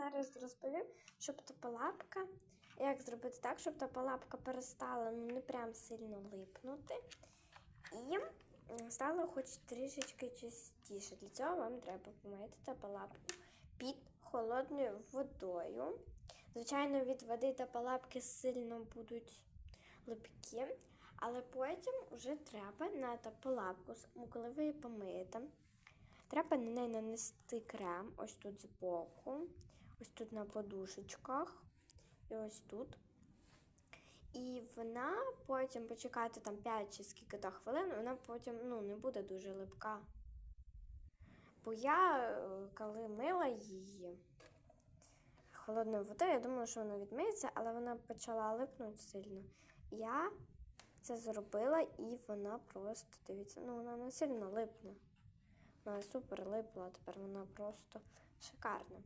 зараз розповім, щоб тополапка, як зробити так, щоб тополапка перестала ну, не прям сильно липнути. І м, стало хоч трішечки чистіше. Для цього вам треба помити тополапку під холодною водою. Звичайно, від води тополапки сильно будуть липкі, але потім вже треба на тополапку, ну, коли ви її помиєте, треба на неї нанести крем ось тут збоку, ось тут на подушечках і ось тут. І вона потім почекати там 5 чи скільки то хвилин, вона потім ну, не буде дуже липка. Бо я, е, коли мила її холодною водою, я думала, що вона відмиється, але вона почала липнути сильно. Я це зробила, і вона просто, дивіться, ну вона не сильно липне. Вона супер липла, тепер вона просто шикарна.